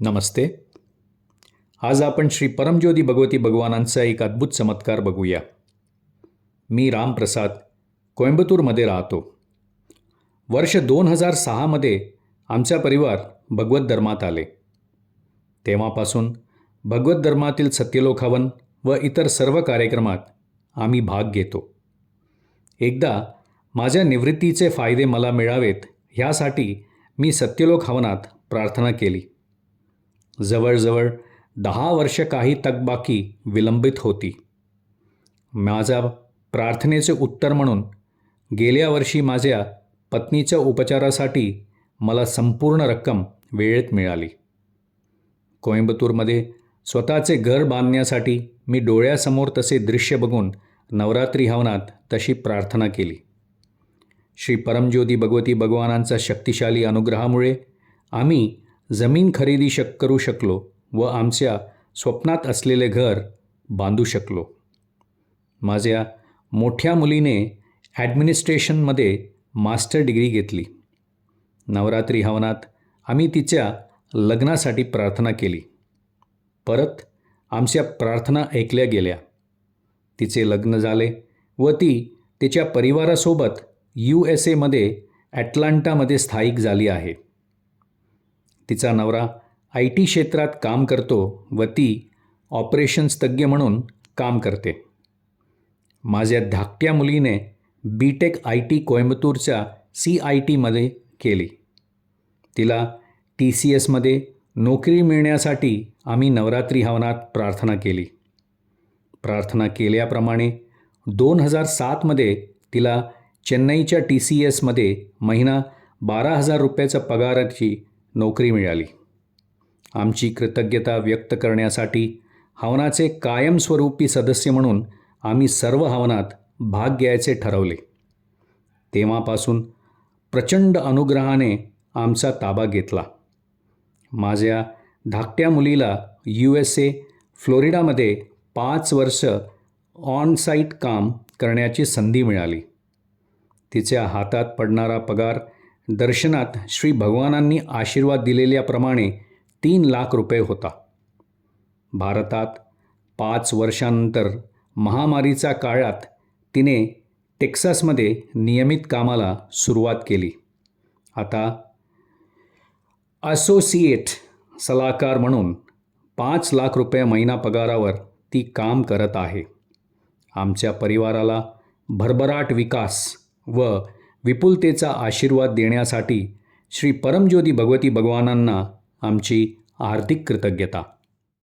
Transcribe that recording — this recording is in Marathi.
नमस्ते. आज आपण श्री परमज्योती भगवती भगवानांचा एक अद्भुत चमत्कार बघूया. मी रामप्रसाद कोयंबतूरमध्ये राहतो. वर्ष दोन हजार सहामध्ये आमचा परिवार भगवत धर्मात आले. तेव्हापासून भगवत धर्मातील सत्यलोखावन व इतर सर्व कार्यक्रमात आम्ही भाग घेतो. एकदा माझ्या निवृत्तीचे फायदे मला मिळावेत ह्यासाठी मी सत्यलोक हवनात प्रार्थना केली. जवळजवळ दहा वर्ष काही तकबाकी विलंबित होती. माझ्या प्रार्थनेचे उत्तर म्हणून गेल्या वर्षी माझ्या पत्नीच्या उपचारासाठी मला संपूर्ण रक्कम वेळेत मिळाली. कोइंबतूरमध्ये स्वतःचे घर बांधण्यासाठी मी डोळ्यासमोर तसे दृश्य बघून नवरात्री हवनात तशी प्रार्थना केली. श्री परमज्योती भगवती भगवानांचा शक्तिशाली अनुग्रहामुळे आम्ही जमीन खरेदी शक करू शकलो व आमच्या स्वप्नात असलेले घर बांधू शकलो. माझ्या मोठ्या मुलीने ॲडमिनिस्ट्रेशनमध्ये मास्टर डिग्री घेतली. नवरात्री हवनात आम्ही तिच्या लग्नासाठी प्रार्थना केली. परत आमच्या प्रार्थना ऐकल्या गेल्या. तिचे लग्न झाले व ती तिच्या परिवारासोबत यू एस एमध्ये ॲटलांटामध्ये स्थायिक झाली आहे. तिचा नवरा आय टी क्षेत्रात काम करतो व ती ऑपरेशन्स तज्ज्ञ म्हणून काम करते. माझ्या धाकट्या मुलीने बी टेक आय टी कोयंबतूरच्या सी आय टीमध्ये केली. तिला टी सी एसमध्ये नोकरी मिळण्यासाठी आम्ही नवरात्री हवनात प्रार्थना केली. प्रार्थना केल्याप्रमाणे दोन हजार सातमध्ये तिला चेन्नईच्या टी सी एसमध्ये महिना बारा हजार रुपयाच्या पगाराची नोकरी मिळाली. आमची कृतज्ञता व्यक्त करण्यासाठी हवनाचे कायमस्वरूपी सदस्य म्हणून आम्ही सर्व हवनात भाग घ्यायचे ठरवले. तेव्हापासून प्रचंड अनुग्रहाने आमचा ताबा घेतला. माझ्या धाकट्या मुलीला यू एस ए फ्लोरिडामध्ये पाच वर्ष ऑन साईट काम करण्याची संधी मिळाली. तिच्या हातात पडणारा पगार दर्शनात श्री भगवानांनी आशीर्वाद दिलेल्याप्रमाणे तीन लाख रुपये होता. भारतात पाच वर्षानंतर महामारीच्या काळात तिने टेक्सासमध्ये नियमित कामाला सुरुवात केली. आता असोसिएट सलाहकार म्हणून पाच लाख रुपये महिना पगारावर ती काम करत आहे. आमच्या परिवाराला भरभराट विकास व विपुलतेचा आशीर्वाद देण्यासाठी श्री परमज्योती भगवती भगवानांना आमची हार्दिक कृतज्ञता.